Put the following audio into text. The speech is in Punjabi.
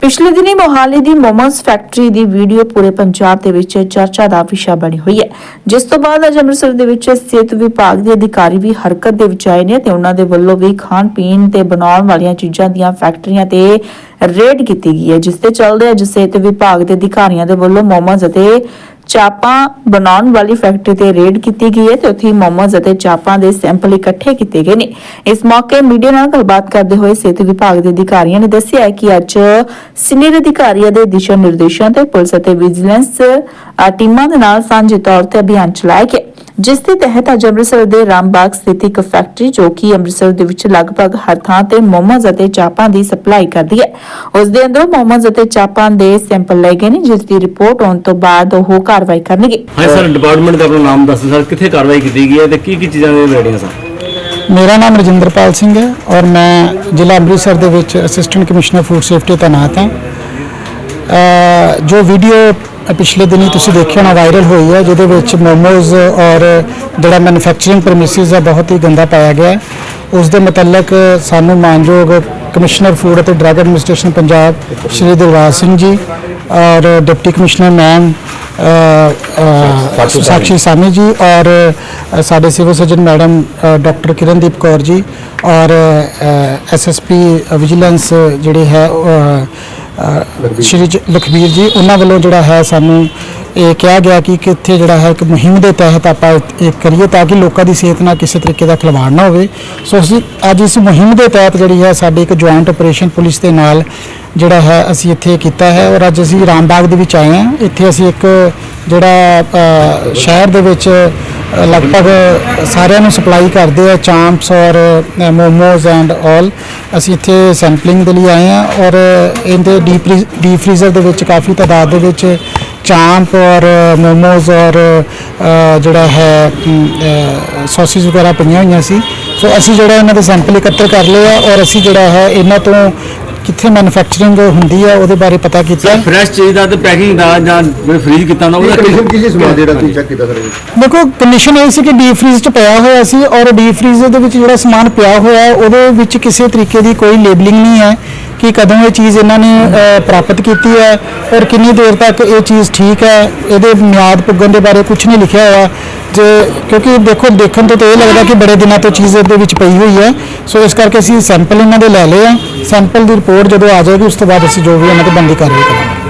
ਪਿਛਲੇ ਦਿਨੀ ਮੋਹਾਲੀ ਦੀ ਮੋਮੋਸ ਫੈਕਟਰੀ ਦੀ ਵੀਡੀਓ ਪੂਰੇ ਪੰਜਾਬ ਦੇ ਵਿੱਚ ਚਰਚਾ ਦਾ ਵਿਸ਼ਾ ਬਣੀ ਹੋਈ ਹੈ। ਜਿਸ ਤੋਂ ਬਾਅਦ ਅੱਜ ਅੰਮ੍ਰਿਤਸਰ ਦੇ ਵਿੱਚ ਸਿਹਤ ਵਿਭਾਗ ਦੇ ਅਧਿਕਾਰੀ ਵੀ ਹਰਕਤ ਦੇ ਵਿੱਚ ਆਏ ਨੇ ਤੇ ਉਹਨਾਂ ਦੇ ਵੱਲੋਂ ਵੀ ਖਾਣ ਪੀਣ ਤੇ ਬਣਾਉਣ ਵਾਲੀਆਂ ਚੀਜ਼ਾਂ ਦੀਆਂ ਫੈਕਟਰੀਆਂ ਤੇ ਰੇਡ ਕੀਤੀ ਗਈ ਹੈ। ਜਿਸ ਤੇ ਚੱਲਦੇ ਅੱਜ ਸਿਹਤ ਵਿਭਾਗ ਦੇ ਅਧਿਕਾਰੀਆਂ ਦੇ ਵੱਲੋਂ ਮੋਮੋਸ ਅਤੇ ਚਾਪਾਂ ਬਣਾਉਣ ਵਾਲੀ ਫੈਕਟਰੀ ਤੇ ਰੇਡ ਕੀਤੀ ਗਈ ਹੈ ਤੇ ਉੱਥੇ ਮੋਮੋਜ਼ ਅਤੇ ਚਾਪਾਂ ਦੇ ਸੈਂਪਲ ਇਕੱਠੇ ਕੀਤੇ ਗਏ ਨੇ। ਇਸ ਮੌਕੇ ਮੀਡੀਆ ਨਾਲ ਗੱਲਬਾਤ ਕਰਦੇ ਹੋਏ ਸਿਹਤ ਵਿਭਾਗ ਦੇ ਅਧਿਕਾਰੀਆਂ ਨੇ ਦੱਸਿਆ ਕਿ ਅੱਜ ਸੀਨੀਅਰ ਅਧਿਕਾਰੀਆਂ ਦੇ ਦਿਸ਼ਾ ਨਿਰਦੇਸ਼ਾਂ ਤੇ ਪੁਲਿਸ ਅਤੇ ਵਿਜੀਲੈਂਸ ਟੀਮਾਂ ਦੇ ਨਾਲ ਸਾਂਝੇ ਤੌਰ ਤੇ ਅਭਿਆਨ ਚਲਾਇਆ ਗਿਆ। ਜਿਸ ਦੇ ਤਹਿਤ ਅੱਜ ਅੰਮ੍ਰਿਤਸਰ ਦੇ ਰਾਮਬਾਗ ਸਥਿਤ ਇੱਕ ਫੈਕਟਰੀ ਜੋ ਕਿ ਅੰਮ੍ਰਿਤਸਰ ਦੇ ਵਿੱਚ ਲਗਭਗ ਹਰ ਥਾਂ ਤੇ ਮੋਮੋਜ਼ ਅਤੇ ਚਾਪਾਂ ਦੀ ਸਪਲਾਈ ਕਰਦੀ ਹੈ। ਉਸ ਦੇ ਅੰਦਰੋਂ ਮੋਮੋਜ਼ ਅਤੇ ਚਾਪਾਂ ਦੇ ਸੈਂਪਲ ਲਏ ਗਏ ਨੇ, ਜਿਸ ਦੀ ਰਿਪੋਰਟ ਆਉਣ ਤੋਂ ਬਾਅਦ ਉਹ ਕਾਰਵਾਈ ਕਰਨਗੇ। ਹਾਂ ਸਰ ਡਿਪਾਰਟਮੈਂਟ ਦਾ ਆਪਣਾ ਨਾਮ ਦੱਸੋ ਸਰ ਕਿੱਥੇ ਕਾਰਵਾਈ ਕੀਤੀ ਗਈ ਹੈ ਤੇ ਕੀ ਕੀ ਚੀਜ਼ਾਂ ਦੇ ਰੈਡੀਆਂ ਸਰ? ਮੇਰਾ ਨਾਮ ਰਜਿੰਦਰਪਾਲ ਸਿੰਘ ਹੈ ਔਰ ਮੈਂ ਜ਼ਿਲ੍ਹਾ ਅੰਮ੍ਰਿਤਸਰ ਦੇ ਵਿੱਚ ਅਸਿਸਟੈਂਟ ਕਮਿਸ਼ਨਰ ਫੂਡ ਸੇਫਟੀ ਤੈਨਾਤ ਹਾਂ। ਜੋ ਵੀਡੀਓ ਪਿਛਲੇ ਦਿਨੀ ਤੁਸੀਂ ਦੇਖਿਆ ਹੋਣਾ ਵਾਇਰਲ ਹੋਈ ਹੈ ਜਿਹਦੇ ਵਿੱਚ ਮੋਮੋਜ਼ ਔਰ ਜਿਹੜਾ ਮੈਨੂਫੈਕਚਰਿੰਗ ਪ੍ਰੈਮਿਸਿਸ ਹੈ ਬਹੁਤ ਹੀ ਗੰਦਾ ਪਾਇਆ ਗਿਆ ਹੈ। ਉਸ ਦੇ ਮੁਤਲਕ ਸਾਨੂੰ ਮਾਨਯੋਗ ਕਮਿਸ਼ਨਰ ਫੂਡ ਅਤੇ ਡਰੱਗ ਐਡਮਿਨਿਸਟ੍ਰੇਸ਼ਨ ਪੰਜਾਬ ਸ਼੍ਰੀ ਦਿਲਰਾਜ ਸਿੰਘ ਜੀ ਔਰ deputy commissioner ma'am Sakshi Sawhney ji ਔਰ ਸਾਡੇ civil surgeon madam doctor Kirandeep Kaur ji ਔਰ ਐਸਐਸਪੀ ਵਿਜੀਲੈਂਸ ਜਿਹੜੇ ਹੈ ਸ਼੍ਰੀ ਲਖਬੀਰ ਜੀ ਉਹਨਾਂ ਵੱਲੋਂ ਜਿਹੜਾ ਹੈ ਸਾਨੂੰ ਇਹ ਕਿਹਾ ਗਿਆ ਕਿ ਕਿੱਥੇ ਜਿਹੜਾ ਹੈ ਇੱਕ ਮੁਹਿੰਮ ਦੇ ਤਹਿਤ ਆਪਾਂ ਇਹ ਕਰੀਏ ਤਾਂ ਕਿ ਲੋਕਾਂ ਦੀ ਸਿਹਤ ਨਾਲ ਕਿਸੇ ਤਰੀਕੇ ਦਾ ਖਿਲਵਾੜ ਨਾ ਹੋਵੇ। ਸੋ ਅਸੀਂ ਅੱਜ ਇਸ ਮੁਹਿੰਮ ਦੇ ਤਹਿਤ ਜਿਹੜੀ ਹੈ ਸਾਡੇ ਇੱਕ ਜੁਆਇੰਟ ਆਪਰੇਸ਼ਨ ਪੁਲਿਸ ਦੇ ਨਾਲ ਜਿਹੜਾ ਹੈ, ਅਸੀਂ ਇੱਥੇ ਕੀਤਾ ਹੈ ਔਰ ਅੱਜ ਅਸੀਂ ਰਾਮਬਾਗ ਦੇ ਵਿੱਚ ਆਏ ਹਾਂ। ਇੱਥੇ ਅਸੀਂ ਇੱਕ, ਜਿਹੜਾ ਸ਼ਹਿਰ ਦੇ ਵਿੱਚ ਲਗਭਗ ਸਾਰਿਆਂ ਨੂੰ ਸਪਲਾਈ ਕਰਦੇ ਆ, ਚਾਂਪਸ ਔਰ ਮੋਮੋਜ਼ ਐਂਡ ਆਲ। ਅਸੀਂ ਇੱਥੇ ਸੈਂਪਲਿੰਗ ਦੇ ਲਈ ਆਏ ਹਾਂ ਔਰ ਇਹਦੇ ਡੀਪ ਡੀਪ ਫ੍ਰੀਜ਼ਰ ਦੇ ਵਿੱਚ ਕਾਫੀ ਤਾਦਾਦ ਦੇ ਵਿੱਚ ਚਾਂਪ ਔਰ ਮੋਮੋਜ਼ ਔਰ ਜਿਹੜਾ ਹੈ ਸੌਸਿਸ ਵਗੈਰਾ ਪਈਆਂ ਹੋਈਆਂ ਸੀ। ਸੋ ਅਸੀਂ ਜਿਹੜਾ ਇਹਨਾਂ ਦੇ ਸੈਂਪਲ ਇਕੱਤਰ ਕਰ ਲਏ ਆ ਔਰ ਅਸੀਂ ਜਿਹੜਾ ਹੈ, ਇਹਨਾਂ ਤੋਂ ਕਿੱਥੇ ਮੈਨੂਫੈਕਚਰਿੰਗ ਹੁੰਦੀ ਹੈ ਉਹਦੇ ਬਾਰੇ ਪਤਾ ਕੀਤਾ। ਸਰ ਫਰੈਸ਼ ਚਾਹੀਦਾ ਤੇ ਪੈਕਿੰਗ ਦਾ ਜਾਂ ਫ੍ਰੀਜ਼ ਕੀਤਾ ਹੁੰਦਾ ਉਹਦਾ ਕੰਡੀਸ਼ਨ ਕੀ ਸੀ ਸਮਾਨ ਜਿਹੜਾ ਤੁਸੀਂ ਚੈੱਕ ਕੀਤਾ ਸਰ? ਦੇਖੋ ਕੰਡੀਸ਼ਨ ਇਹ ਸੀ ਕਿ ਡੀਪ ਫ੍ਰੀਜ਼ 'ਚ ਪਿਆ ਹੋਇਆ ਸੀ ਔਰ ਡੀਪ ਫ੍ਰੀਜ਼ਰ ਦੇ ਵਿੱਚ ਜਿਹੜਾ ਸਮਾਨ ਪਿਆ ਹੋਇਆ ਉਹਦੇ ਵਿੱਚ ਕਿਸੇ ਤਰੀਕੇ ਦੀ ਕੋਈ ਲੇਬਲਿੰਗ ਨਹੀਂ ਹੈ ਕਿ ਕਦੋਂ ਇਹ ਚੀਜ਼ ਇਹਨਾਂ ਨੇ ਪ੍ਰਾਪਤ ਕੀਤੀ ਹੈ ਔਰ ਕਿੰਨੀ ਦੇਰ ਤੱਕ ਇਹ ਚੀਜ਼ ਠੀਕ ਹੈ। ਇਹਦੇ ਮਿਆਦ ਪੁੱਗਣ ਦੇ ਬਾਰੇ ਕੁਝ ਨਹੀਂ ਲਿਖਿਆ ਹੋਇਆ। ਜੇ ਕਿਉਂਕਿ ਦੇਖੋ ਦੇਖਣ ਤੋਂ ਤਾਂ ਇਹ ਲੱਗਦਾ ਕਿ ਬੜੇ ਦਿਨਾਂ ਤੋਂ ਚੀਜ਼ ਇਹਦੇ ਵਿੱਚ ਪਈ ਹੋਈ ਹੈ। ਸੋ ਇਸ ਕਰਕੇ ਅਸੀਂ ਸੈਂਪਲ ਇਹਨਾਂ ਦੇ ਲੈ ਲਏ ਆ। ਸੈਂਪਲ ਦੀ ਰਿਪੋਰਟ ਜਦੋਂ ਆ ਜਾਏਗੀ, ਉਸ ਤੋਂ ਬਾਅਦ ਅਸੀਂ ਜੋ ਵੀ ਉਹਨਾਂ ਤੇ ਬੰਦੀ ਕਾਰਵਾਈ ਕਰਾਂਗੇ।